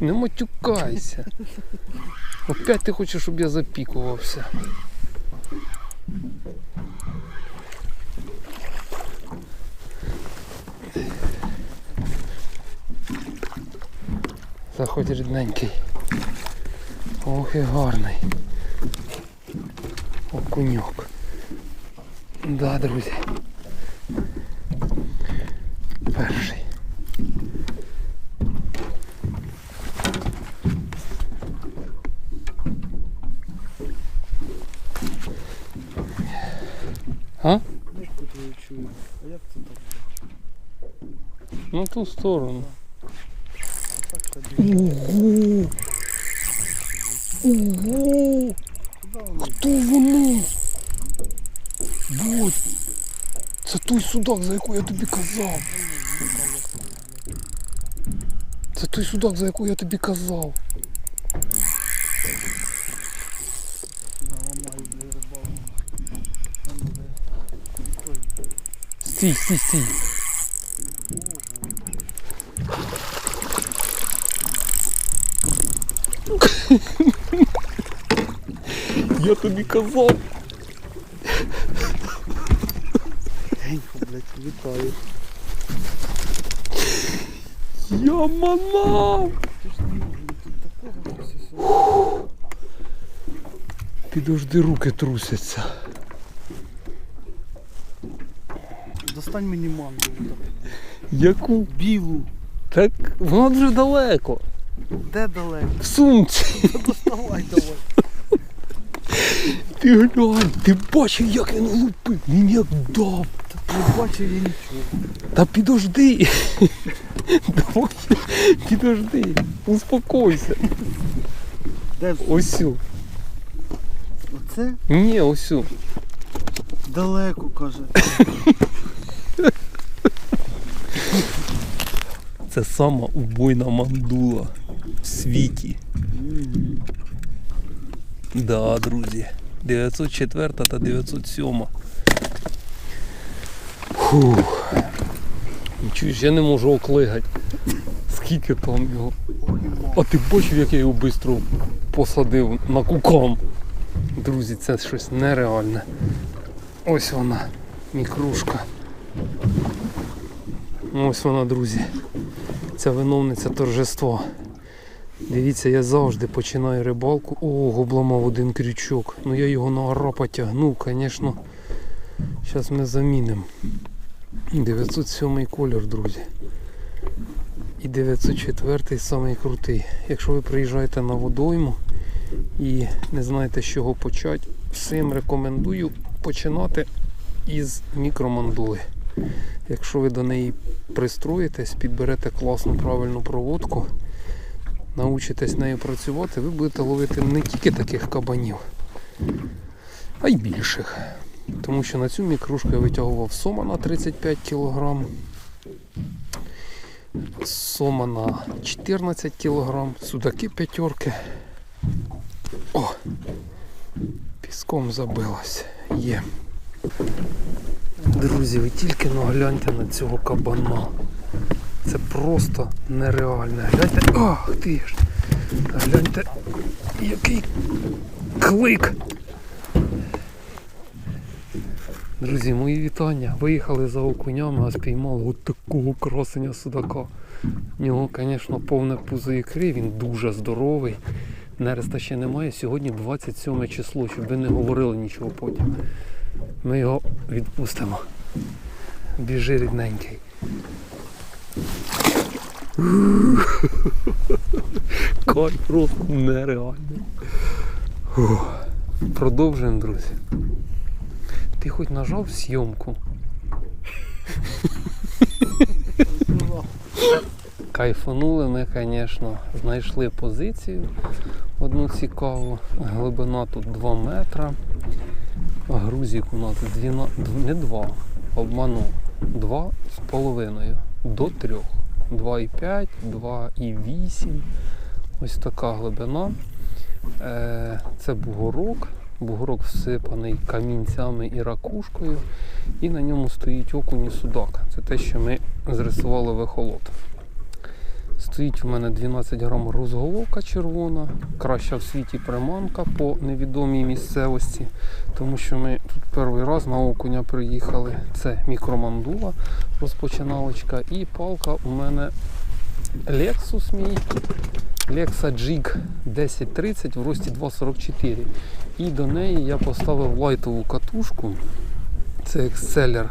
Не матюкайся. Опять ти хочеш, щоб я запікувався. Заходь рідненький. Ох і гарний. Окуньок. Да, друзі. Перший. А? Мишку твою чую. А як це так? Ну ту сторону. Ого! Ого! Хто воно? Будь! Це той судак, за якого я тобі казав. Це той судак, за якого я тобі казав. Наламаю для рибалки. А ну, де? Той. Стій, стій, стій. Я тобі казав. Генько, блядь, вітаю. Я манав. Ти ж не можеш, такого щось. Підожди, руки трусяться. Достань мені мангу. Яку? Білу. Так вона дуже далеко. Де далеко? В сумці. Та доставай давай. Ти глянь, ти бачив, як він лупив. Він як дав. Та не бачив я нічого. Та підожди. Давай, підожди. Успокойся. Де? Осю. Оце Ні, осю. далеко, каже. Це сама убойна мандула в світі. Да, друзі. 904 та 907. Фух. Чуєш, я не можу оклигати. Скільки там його. А ти бачив, як я його швидко посадив на кукан. Друзі, це щось нереальне. Ось вона, мікрушка. Ось вона, друзі. Ця виновниця торжества. Дивіться, я завжди починаю рибалку. О, обламав один крючок. Ну я його на ара потягнув, звісно. Зараз ми замінимо. 907 колір, друзі. І 904 самий крутий. Якщо ви приїжджаєте на водойму і не знаєте з чого почати, всім рекомендую починати із мікромандули. Якщо ви до неї пристроїтесь, підберете класну правильну проводку, научитесь нею працювати, ви будете ловити не тільки таких кабанів, а й більших. Тому що на цю мікрушку я витягував сома на 35 кг, сома на 14 кг, судаки п'ятерки. О! Піском забилось. Є. Друзі, ви тільки нагляньте на цього кабана. Це просто нереально. Гляньте. Ах ти ж! Гляньте, який клик. Друзі, мої вітання. Виїхали за окунями, а спіймали от такого красення судака. В нього, звісно, повне пузо ікри, він дуже здоровий. Нереста ще немає. Сьогодні 27 число, щоб ви не говорили нічого потім. Ми його відпустимо. Біжи рідненький. Кайф просто нереальний. Продовжуємо, друзі. Ти хоч нажав зйомку? Кайфанули ми, звісно, знайшли позицію одну цікаву. Глибина тут 2 метра. Грузик у нас двіна... дв- не 2, обманув. 2 з половиною до 3. 2,5, 2,8. Ось така глибина. Е, Це бугорок. Бугорок всипаний камінцями і ракушкою. І на ньому стоїть окунь і судак. Це те, що ми зрисували в ехолот. Стоїть у мене 12 грам розголовка червона, краща в світі приманка по невідомій місцевості, тому що ми тут перший раз на окуня приїхали. Це мікромандула розпочиналочка і палка у мене Lexus мій. Lexa Jig 1030 в рості 2,44. І до неї я поставив лайтову катушку. Це Exceller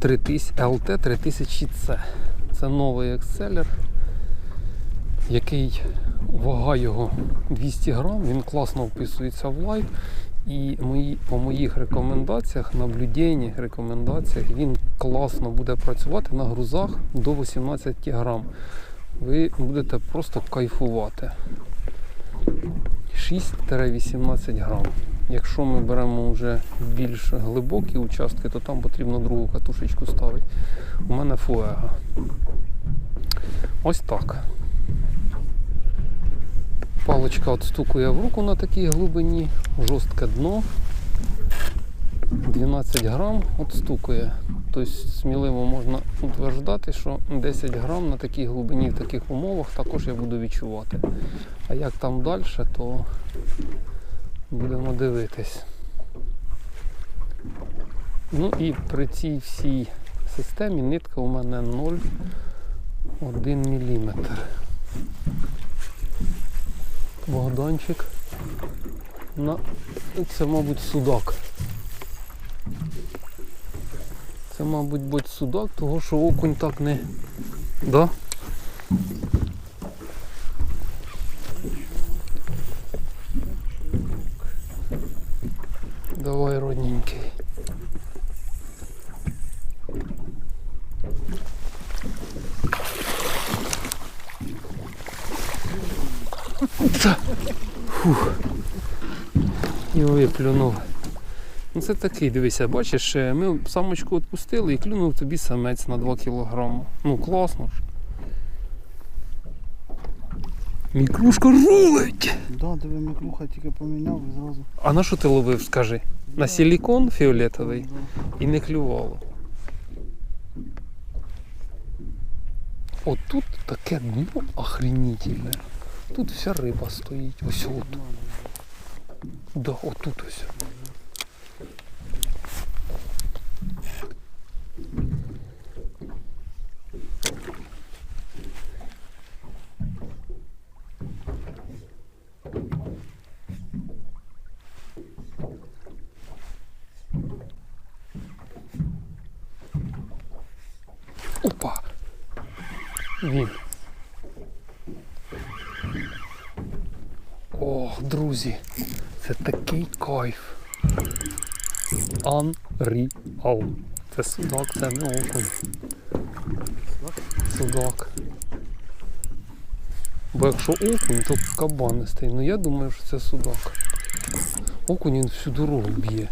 LT 3000C. Це новий Exceller, який вага його 200 грам, він класно вписується в лайт. І мої, по моїх рекомендаціях, наблюденнях, рекомендаціях, він класно буде працювати на грузах до 18 грам. Ви будете просто кайфувати. 6-18 грам. Якщо ми беремо вже більш глибокі участки, то там потрібно другу катушечку ставити. У мене фуега. Ось так. Паличка отстукує в руку на такій глибині, жорстке дно. 12 грам отстукує. Тобто сміливо можна утверждати, що 10 грам на такій глибині в таких умовах також я буду відчувати. А як там далі, то будемо дивитись. Ну і при цій всій системі нитка у мене 0,1 мм. Богданчик на це, мабуть, судак. Це, мабуть, будь судак, того що окунь так не. Да? Давай, родненький. Та. Фух. І виплюнув. Ну це такий, дивися, бачиш, е, ми самочку відпустили і клюнув тобі самець на 2 кг. Ну класно ж. Мікрушка рулить! Да, диви, мікруха тільки поміняв і зразу. А на що ти ловив, скажи? На силікон фіолетовий Да. і не клювало. Отут таке дно охренительне. Тут вся риба стоїть. Ось от. Да, отут ось. Опа! Він. Ох, друзі, це такий кайф. Unreal. Це судак, це не окунь. Судак. Бо якщо окунь, то кабанистий. Ну я думаю, що це судак. Окунь він всю дорогу б'є.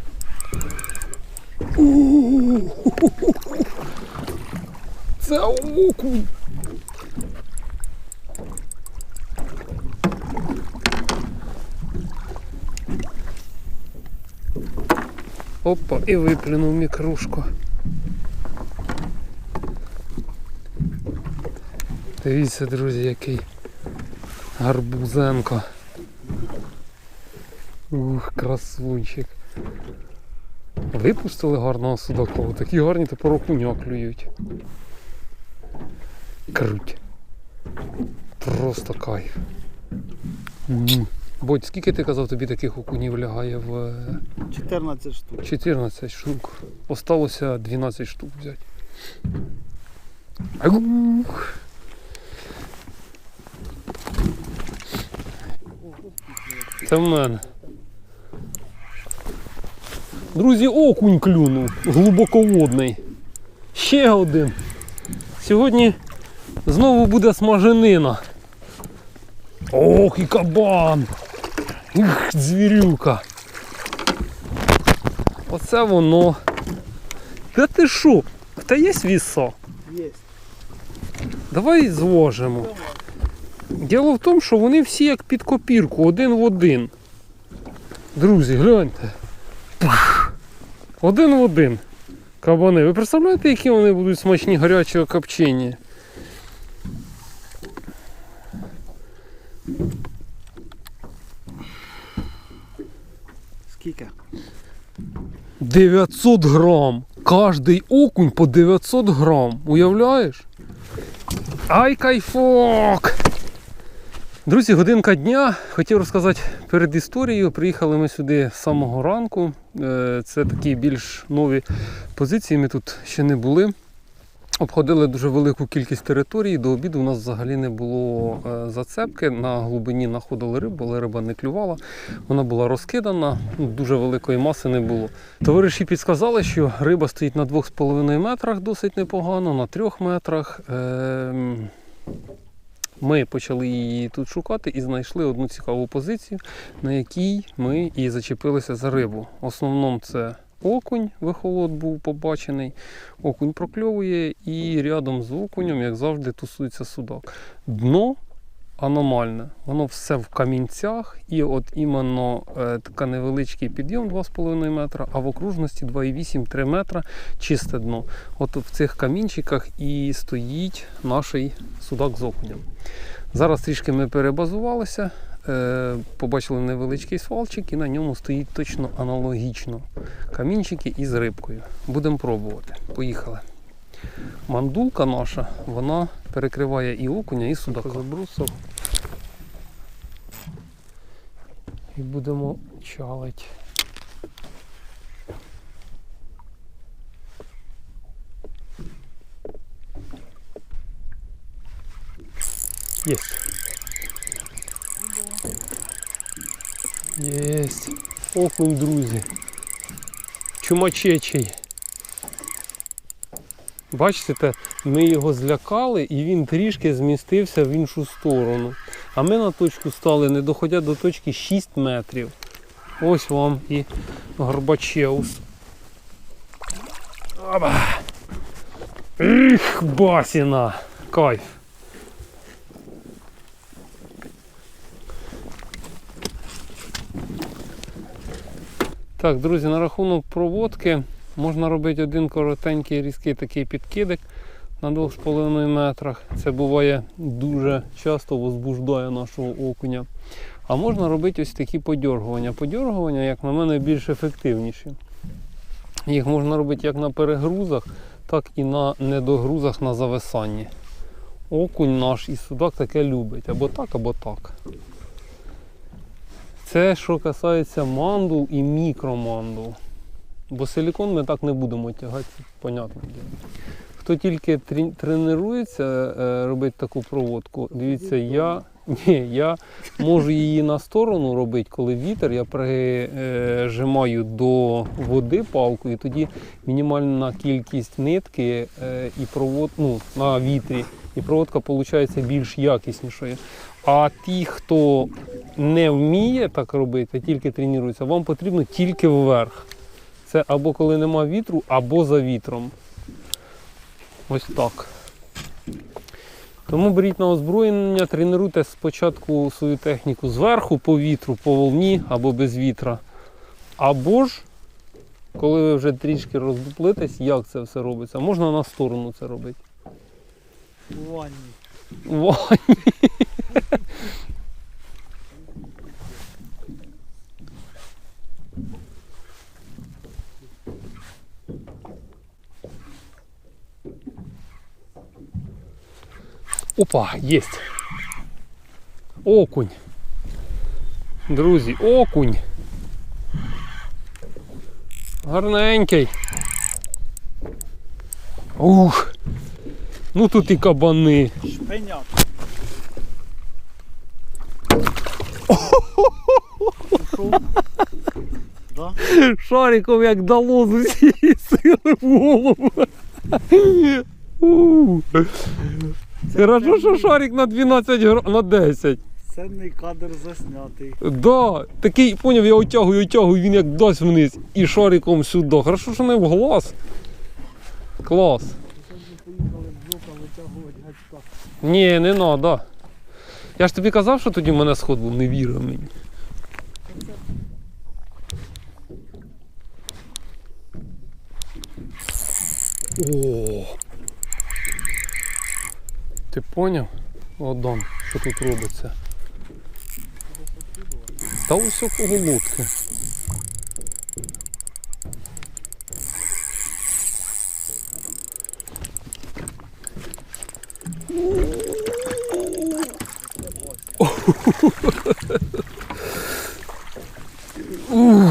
Це окунь. Опа, і виплюнув мікрушку. Дивіться, друзі, який гарбузенко. Ух, красунчик. Випустили гарного судакова. Такі гарні тепер окуня клюють. Круть. Просто кайф. Бодь, скільки ти казав, тобі таких окунів лягає в е, 14 штук. 14 штук. Осталося 12 штук взяти. Агух. Це в мене. Друзі, окунь клюнув. Глибоководний. Ще один. Сьогодні знову буде смаженина. Ох, і кабан! Ух, звірюка. Оце воно. Та ти що? Та є віса? Є. Давай зложимо. Діло в тому, що вони всі як під копірку, один в один. Друзі, гляньте. Пах! Один в один. Кабани. Ви представляєте, які вони будуть смачні гарячого копчення? Скільки? 900 грам. Кожний окунь по 900 грам. Уявляєш? Ай кайфок! Друзі, годинка дня. Хотів розказати перед історією. Приїхали ми сюди з самого ранку. Е, Це такі більш нові позиції. Ми тут ще не були. Обходили дуже велику кількість територій. До обіду у нас взагалі не було е, зацепки. На глибині знаходили рибу, але риба не клювала. Вона була розкидана, ну, дуже великої маси не було. Товариші підсказали, що риба стоїть на 2,5 метрах досить непогано, на 3 метрах. Ми почали її тут шукати і знайшли одну цікаву позицію, на якій ми і зачепилися за рибу. В основному це окунь, вихолод був побачений. Окунь прокльовує і рядом з окунем, як завжди, тусується судак. Дно аномальне. Воно все в камінцях, і от іменно е, така невеличкий підйом 2,5 метра, а в окружності 2,8-3 метра чисте дно. От в цих камінчиках і стоїть наш судак з окунем. Зараз трішки ми перебазувалися, е, побачили невеличкий свалчик, і на ньому стоїть точно аналогічно камінчики із рибкою. Будемо пробувати. Поїхали. Мандулка наша, вона перекриває і окуня, і судака. Забрусив. І будемо чалить. Єсть. Єсть. Окунь, друзі. Чумачечий. Бачите, ми його злякали і він трішки змістився в іншу сторону. А ми на точку стали, не доходя до точки 6 метрів. Ось вам і Горбачеус. Іх, басіна! Кайф. Так, друзі, на рахунок проводки можна робити один коротенький різкий такий підкидик на 2,5 метрах. Це буває дуже часто возбуждає нашого окуня. А можна робити ось такі подьоргування. Подьоргування, як на мене, більш ефективніші. Їх можна робити як на перегрузах, так і на недогрузах на зависанні. Окунь наш і судак таке любить. Або так, або так. Це що касається мандул і мікромандул. Бо силікон ми так не будемо тягати, понятно. Хто тільки тренується е, робити таку проводку, дивіться, я, ні, я можу її на сторону робити, коли вітер, я прижимаю до води палку, і тоді мінімальна кількість нитки е, і провод, ну, на вітрі, і проводка виходить більш якіснішою. А ті, хто не вміє так робити, а тільки тренується, вам потрібно тільки вверх. Це або коли нема вітру, або за вітром. Ось так. Тому беріть на озброєння, тренуйте спочатку свою техніку зверху, по вітру, по волні або без вітра. Або ж, коли ви вже трішки роздуплитесь, як це все робиться, можна на сторону це робити. У ванні. Вань. Опа, есть. Окунь. Друзі, окунь. Гарненький. Ух. Ну тут і кабани. Пішов. Да? Шариком як дало з усієї сили в голову. Хорошо, що шарик на 12 гра... на 10. Ценний кадр заснятий. Да, такий, поняв, я отягую, отягую, він як дасть вниз і шариком сюди. Хорошо, що не в глаз. Клас. Поїхали блока витягувати гачка. Ні, не надо. Я ж тобі казав, що тоді в мене сход був, не вірив мені. О. Ти поняв, Одон, що тут робиться? Та ось околотки. Ууу!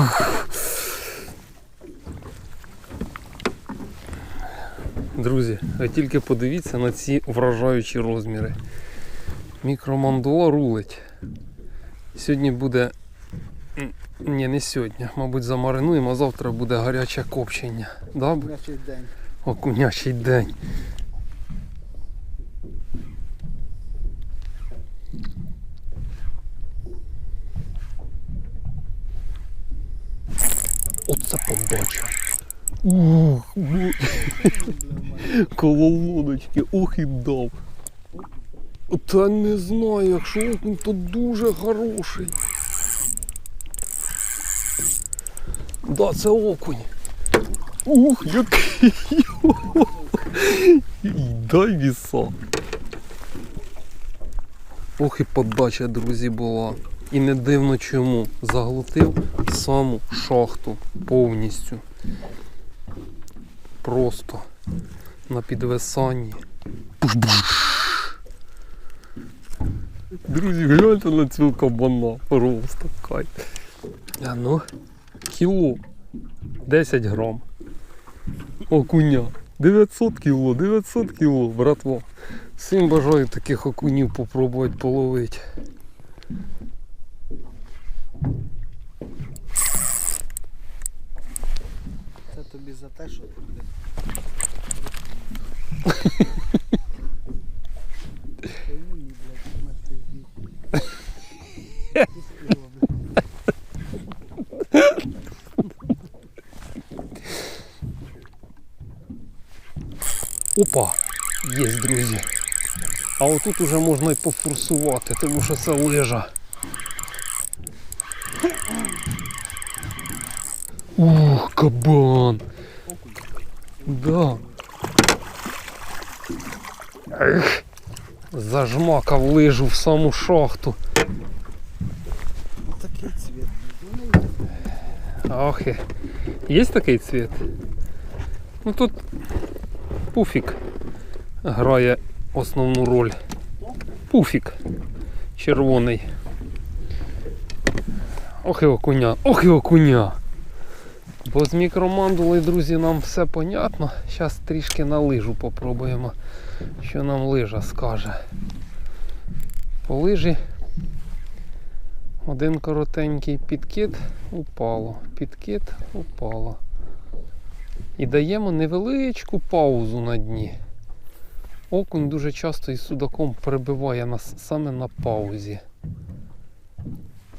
Друзі, ви тільки подивіться на ці вражаючі розміри. Мікромандула рулить. Сьогодні буде. Ні, не сьогодні. Мабуть, замаринуємо, а завтра буде гаряче копчення. Да? день. Окунячий день. Оце побачив. Ух, бу- коло лодочки, ох і дав. Та не знаю, якщо окунь, то дуже хороший. Да, це окунь. Ух, який. Дай віса. Ох і подача, друзі, була. І не дивно чому. Заглотив саму шахту повністю. Просто на підвисанні. Друзі, гляньте на цю кабана. Просто кайф. А ну, кіло 10 грам. Окуня. 900 кіло, 900 кіло, братва. Всім бажаю таких окунів попробувати половити. Це тобі за те, що ти, блядь. Повинні, блядь, на пизді. Пустило, блядь. Опа! Є, друзі. А отут уже можна й пофорсувати, тому що це лижа. Ух, кабан! Да. Зажмакав лижу в саму шахту. Такий цвіт. Ох. Є такий цвіт? Ну тут пуфік грає основну роль. Пуфік червоний. Ох і окуня, ох і окуня. Бо з мікромандулою, друзі, нам все понятно. Зараз трішки на лижу попробуємо, що нам лижа скаже. По лижі один коротенький підкид упало, підкид упало. І даємо невеличку паузу на дні. Окунь дуже часто із судаком перебиває нас саме на паузі.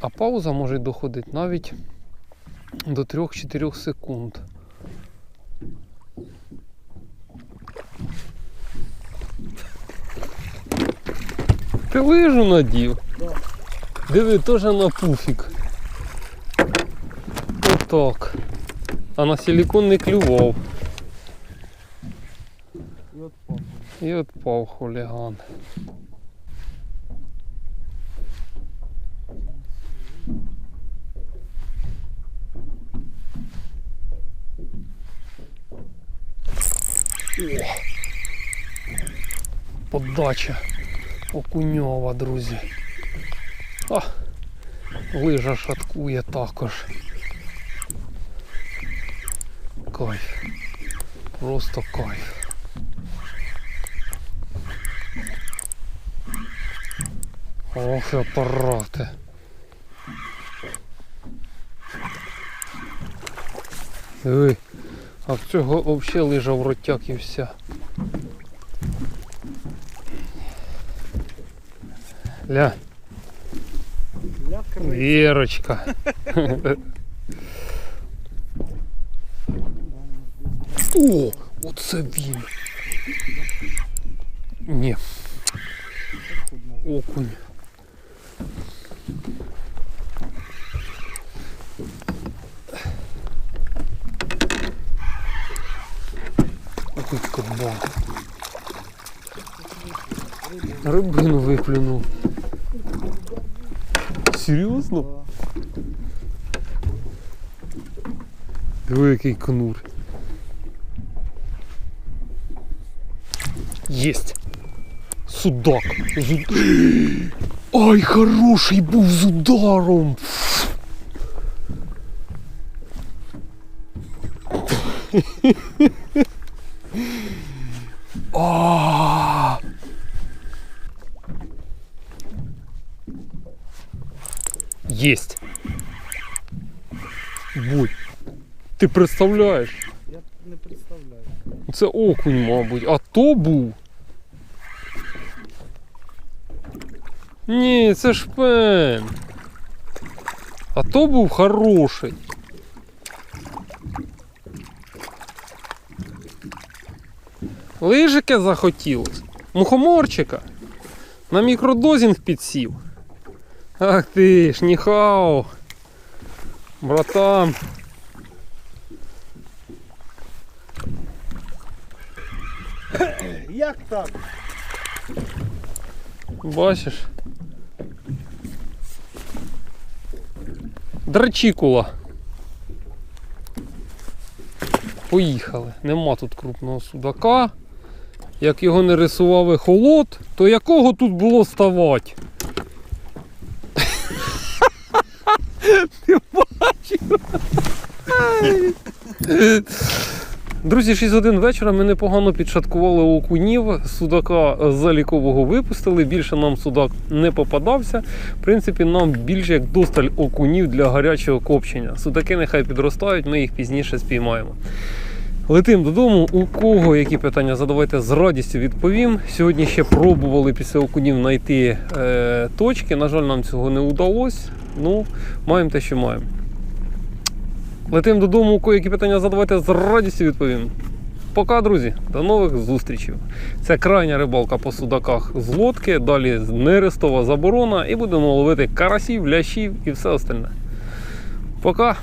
А пауза може доходити навіть до 3-4 секунд. Ти лижу надів? Да. Диви, теж на пуфік. Отак. А на силікон не клював. І отпав хуліган. О! Подача окуньова, друзі. А, лижа шаткує також. Кайф. Просто кайф. Ох, апарати. Диви, а в цього взагалі лижа в ротяк і вся. Ля, Ляпка Вірочка. О, оце він. Ні, окунь. Рибину виплюнув. Серйозно? Диви, який конур. Єсть. Судак. Зу- Ай, хороший був з ударом. А. Єсть. Будь. Ти представляєш? Я не представляю. Це окунь, мабуть, а то був. Ні, це ж пен. А то був хороший. Лижики захотілось. Мухоморчика. На мікродозінг підсів. Ах ти ж, ніхао. Братан. Як так? Бачиш? Драчікула. Поїхали. Нема тут крупного судака. Як його не рисував ехолот, то якого тут було ставати? Ти бачу. Друзі, 6 годин вечора ми непогано підшаткували окунів. Судака залікового випустили. Більше нам судак не попадався. В принципі, нам більше як досталь окунів для гарячого копчення. Судаки нехай підростають, ми їх пізніше спіймаємо. Летим додому. У кого які питання задавайте з радістю відповім. Сьогодні ще пробували після окунів знайти е, точки. На жаль, нам цього не вдалося. Ну, маємо те, що маємо. Летим додому, у кого які питання задавайте з радістю відповім. Пока, друзі, до нових зустрічей. Це крайня рибалка по судаках з лодки, далі нерестова заборона і будемо ловити карасів, лящів і все остальне. Пока!